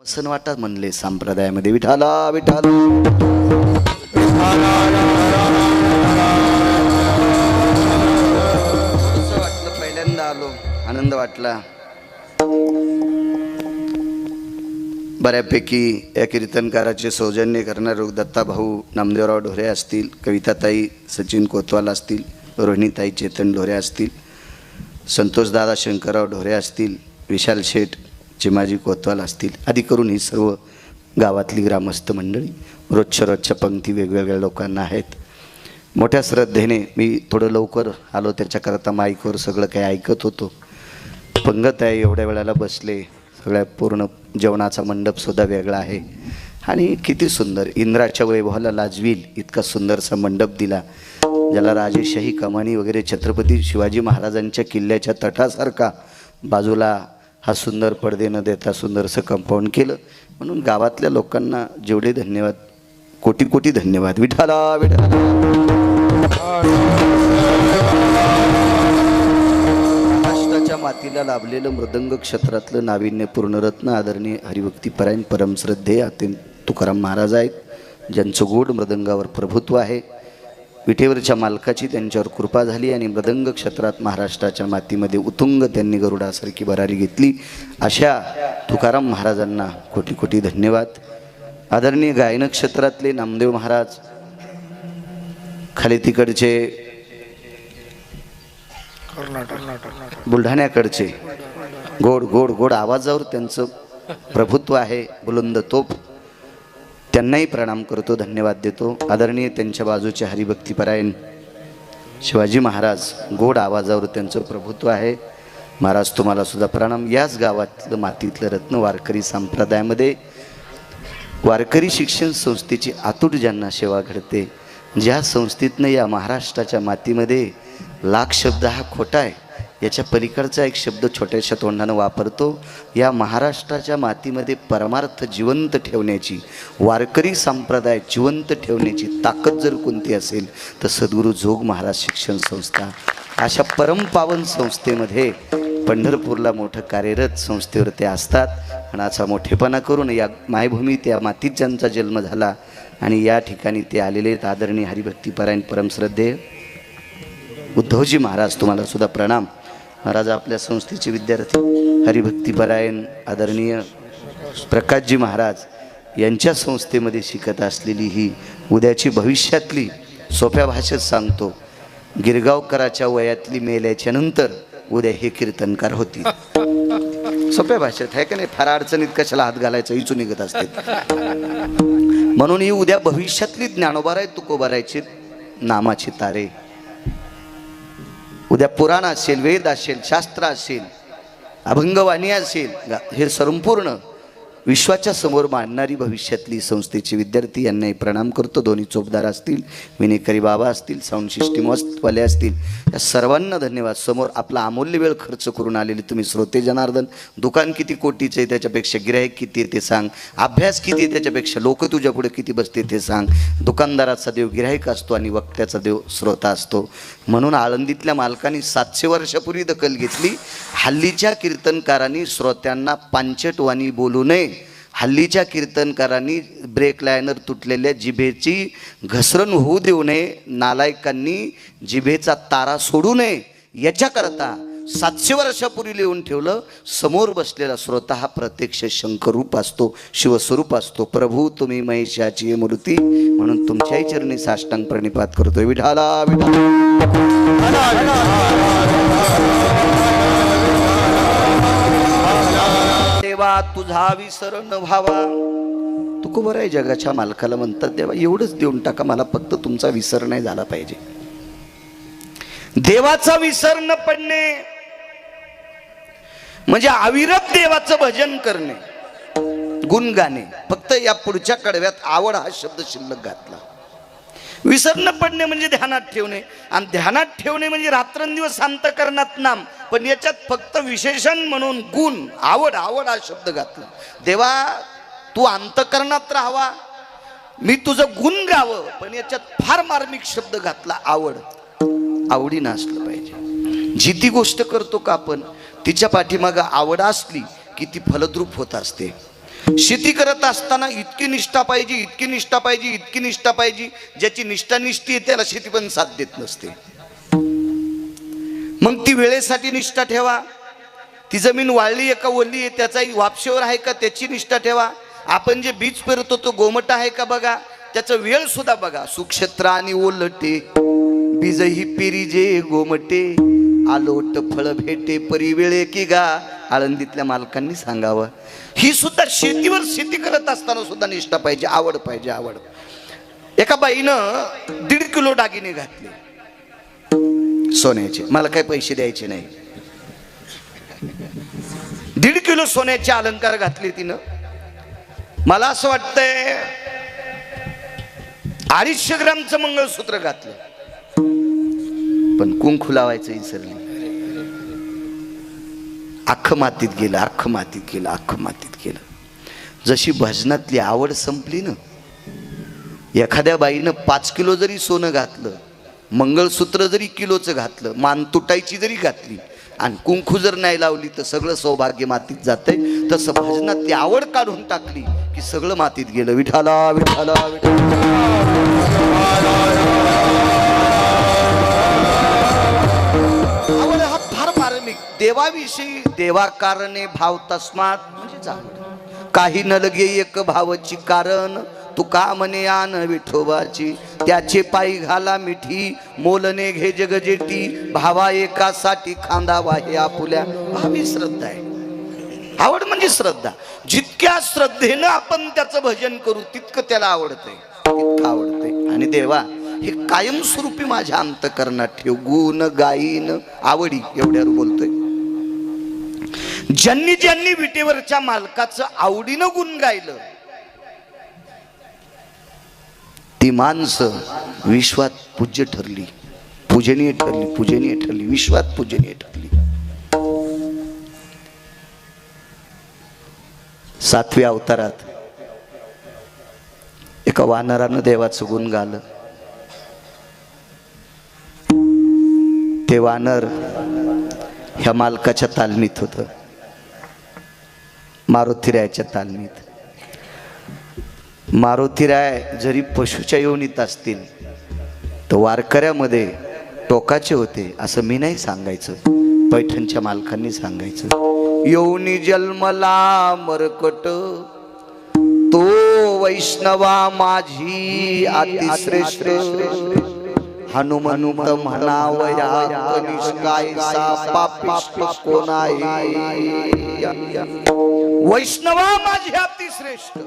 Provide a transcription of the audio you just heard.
मसन वाटा म्हणले संप्रदायामध्ये विठाला विठाल वाटलं पहिल्यांदा आलो आनंद वाटला. बऱ्यापैकी या कीर्तनकाराचे सौजन्य करणारे दत्ताभाऊ नामदेवराव ढोरे असतील कविताताई सचिन कोतवाल असतील रोहिणीताई चेतन ढोरे असतील संतोषदादा शंकरराव ढोरे असतील विशाल शेठ चिमाजी कोतवाल असतील आधी करून ही सर्व गावातली ग्रामस्थ मंडळी रोजच्या रोजच्या पंक्ती वेगवेगळ्या लोकांना आहेत. मोठ्या श्रद्धेने मी थोडं लवकर आलो त्याच्याकरता माईकवर सगळं काही ऐकत होतो. पंगत आहे एवढ्या वेळाला बसले सगळ्या पूर्ण जेवणाचा मंडपसुद्धा वेगळा आहे. आणि किती सुंदर इंद्राच्या वैभवाला लाजवील इतका सुंदरसा मंडप दिला ज्याला राजेशाही कमानी वगैरे छत्रपती शिवाजी महाराजांच्या किल्ल्याच्या तटासारखा बाजूला हा सुंदर पडदे न देता सुंदरसं कंपाऊंड केलं. म्हणून गावातल्या लोकांना जेवढे धन्यवाद कोटी कोटी धन्यवाद. विठाला विठाला महाराष्ट्राच्या मातीला लाभलेलं मृदंग क्षेत्रातलं नाविन्यपूर्ण रत्न आदरणीय हरिभक्तीपरायण परमश्रद्धेय अत्यंत तुकाराम महाराज आहेत. ज्यांचं गोड मृदंगावर प्रभुत्व आहे. विठेवरच्या मालकाची त्यांच्यावर कृपा झाली आणि मृदंग क्षेत्रात महाराष्ट्राच्या मातीमध्ये उतुंग त्यांनी गरुडासारखी भरारी घेतली. अशा तुकाराम महाराजांना कोटी कोटी धन्यवाद. आदरणीय गायन क्षेत्रातले नामदेव महाराज खाली तिकडचे बुलढाण्याकडचे गोड गोड गोड आवाजावर त्यांचं प्रभुत्व आहे बुलंद तोप त्यांनाही प्रणाम करतो धन्यवाद देतो. आदरणीय त्यांच्या बाजूचे हरिभक्तीपरायण शिवाजी महाराज गोड आवाजावर त्यांचं प्रभुत्व आहे. महाराज तुम्हाला सुद्धा प्रणाम. याच गावातलं मातीतलं रत्न वारकरी संप्रदायामध्ये वारकरी शिक्षण संस्थेची आतूट ज्यांना सेवा घडते ज्या संस्थेतनं या महाराष्ट्राच्या मातीमध्ये लाख शब्द हा खोटा आहे. याच्या पलीकडचा एक शब्द छोट्याशा तोंडानं वापरतो. या महाराष्ट्राच्या मातीमध्ये परमार्थ जिवंत ठेवण्याची वारकरी संप्रदाय जिवंत ठेवण्याची ताकद जर कोणती असेल तर सद्गुरू जोग महाराज शिक्षण संस्था अशा परमपावन संस्थेमध्ये पंढरपूरला मोठं कार्यरत संस्थेवर ते असतात. आणि असा मोठेपणा करून या मायभूमी त्या मातीत ज्यांचा जन्म झाला आणि या ठिकाणी ते आलेले आहेत आदरणीय हरिभक्तीपरायण परमश्रद्धेय. उद्धवजी महाराज तुम्हाला सुद्धा प्रणाम. महाराज आपल्या संस्थेचे विद्यार्थी हरिभक्तीपरायण आदरणीय प्रकाशजी महाराज यांच्या संस्थेमध्ये शिकत असलेली ही उद्याची भविष्यातली सोप्या भाषेत सांगतो गिरगावकराच्या वयातली मेल्याच्या नंतर उद्या हे कीर्तनकार होतील. सोप्या भाषेत आहे का नाही? फार अडचणीत कशाला हात घालायचा? इचू निघत असते. म्हणून ही उद्या भविष्यातली ज्ञानोबाराय तुकोबारायची नामाची तारे उद्या पुराण असेल वेद असेल शास्त्र असेल अभंगवाणी असेल हे संपूर्ण विश्वाच्या समोर मांडणारी भविष्यातली संस्थेचे विद्यार्थी यांनाही प्रणाम करतो. दोन्ही चोपदार असतील विनेकरी बाबा असतील साऊंड सिस्टीम वाले असतील. या सर्वांना धन्यवाद. समोर आपला अमूल्य वेळ खर्च करून आलेले तुम्ही श्रोते जनार्दन दुकान किती कोटीचं आहे त्याच्यापेक्षा गिरायक किती आहे ते सांग. अभ्यास किती आहे त्याच्यापेक्षा लोक तुझ्या पुढे किती बसते ते सांग. दुकानदाराचा देव गिरायक असतो आणि वक्त्याचा देव श्रोता असतो. म्हणून आळंदीतल्या मालकांनी सातशे वर्षापूर्वी दखल घेतली. हल्लीच्या कीर्तनकारांनी श्रोत्यांना पांचटवाणी बोलू नये. हल्लीच्या कीर्तनकारांनी ब्रेक लायनर तुटलेल्या जिभेची घसरण होऊ देऊ नये नालायकांनी जिभेचा तारा सोडू नये याच्याकरता सातशे वर्षापूर्वी लिहून ठेवलं समोर बसलेला श्रोता हा प्रत्यक्ष शंकरूप असतो शिवस्वरूप असतो. प्रभू तुम्ही महेशाची मूर्ती म्हणून तुमच्याही चरणी साष्टांग प्रणिपात करतोय. विठाला विठाला तुझा विसर न व्हावा. तुकोबर आहे जगाच्या मालकाला म्हणतात देवा एवढंच देऊन टाका मला फक्त तुमचा विसर नाही झाला पाहिजे. देवाचा विसर न पडणे म्हणजे अविरत देवाचं भजन करणे गुण गाणे फक्त या पुढच्या कडव्यात आवड हा शब्द शिल्लक घातला. विसर न पडणे म्हणजे ध्यानात ठेवणे आणि ध्यानात ठेवणे म्हणजे रात्रंदिवस शांत करण्यात नाम. पण याच्यात फक्त विशेषण म्हणून गुण आवड आवड हा शब्द घातला. देवा तू अंतकरणात राहावा. मी तुझं गुण गावं. पण याच्यात फार मार्मिक शब्द घातला आवड. आवडीनं असलं पाहिजे. जी ती गोष्ट करतो का आपण तिच्या पाठीमागं आवड असली की ती फलद्रूप होत असते. शेती करत असताना इतकी निष्ठा पाहिजे इतकी निष्ठा पाहिजे इतकी निष्ठा पाहिजे ज्याची निष्ठा निष्ठी आहे त्याला शेती पण साथ देत नसते. मग ती वेळेसाठी निष्ठा ठेवा. ती जमीन वाळली आहे का ओली आहे त्याचाही वापशेवर आहे का त्याची निष्ठा ठेवा. आपण जे बीज पेरतो तो गोमट आहे का बघा त्याचा वेळ सुद्धा बघा. सुक्षेत्र आणि ओलटे बीज ही पेरी जे गोमटे. आलोट फळ भेटे परिवेळे की गा. आळंदीतल्या मालकांनी सांगावं. ही सुद्धा शेतीवर शेती करत असताना सुद्धा निष्ठा पाहिजे आवड पाहिजे आवड. एका बाईनं दीड किलो दागिने घातले. सोन्याचे. मला काही पैसे द्यायचे नाही. दीड किलो सोन्याचे अलंकार घातले तिनं. मला असं वाटतंय अडीचशे ग्रामचं मंगळसूत्र घातलं. पण कुंकू लावायचं विसरली. अख्ख मातीत गेलं अख्ख मातीत गेलं अख्ख मातीत गेलं. जशी भजनातली आवड संपली ना एखाद्या बाईनं पाच किलो जरी सोनं घातलं मंगळसूत्र जरी किलोचं घातलं मान तुटायची जरी घातली आणि कुंकू जर नाही लावली तर सगळं सौभाग्य मातीत जातंय. तसं भजनात ती आवड काढून टाकली की सगळं मातीत गेलं. विठाला विठाला विठाला आवड हा फार मार्मिक. देवाविषयी देवाकारणे भाव तस्मात. म्हणजे काही न लगे एक भावची कारण. तुका म्हणे आन विठोबाची? त्याचे पायी घाला मिठी मोलने घे जगजेटी भावा एकासाठी खांदावा हे आपुल्या. भावी श्रद्धा आहे. आवड म्हणजे श्रद्धा. जितक्या श्रद्धेनं आपण त्याचं भजन करू तितकं त्याला आवडतंय. तितकं आवडतंय. आणि देवा हे कायमस्वरूपी माझ्या अंतकरणात ठेव. गुण गायीन आवडी एवढ्यावर बोलतोय. ज्यांनी ज्यांनी विटेवरच्या मालकाचं आवडीनं गुण गायलं ती माणसं विश्वात पूज्य ठरली. पूजनीय ठरली पूजनीय ठरली विश्वात पूजनीय ठरली. सातव्या अवतारात एका वानरानं देवाचं गुण गालं. ते वानर ह्या मालकाच्या तालमीत होतं. मारुतीरायाच्या तालमीत. मारुतीराय जरी पशुच्या योनीत असतील तर वारकऱ्यामध्ये टोकाचे होते असं मी नाही सांगायचं. पैठणच्या मालकांनी सांगायचं. योनी जन्मला मरकट तो वैष्णवा माझी अतिश्रेष्ठ. हनुमनुमत म्हणावया निष्कायसा पापिष्ट कोणाही. वैष्णवा माझी अतिश्रेष्ठ.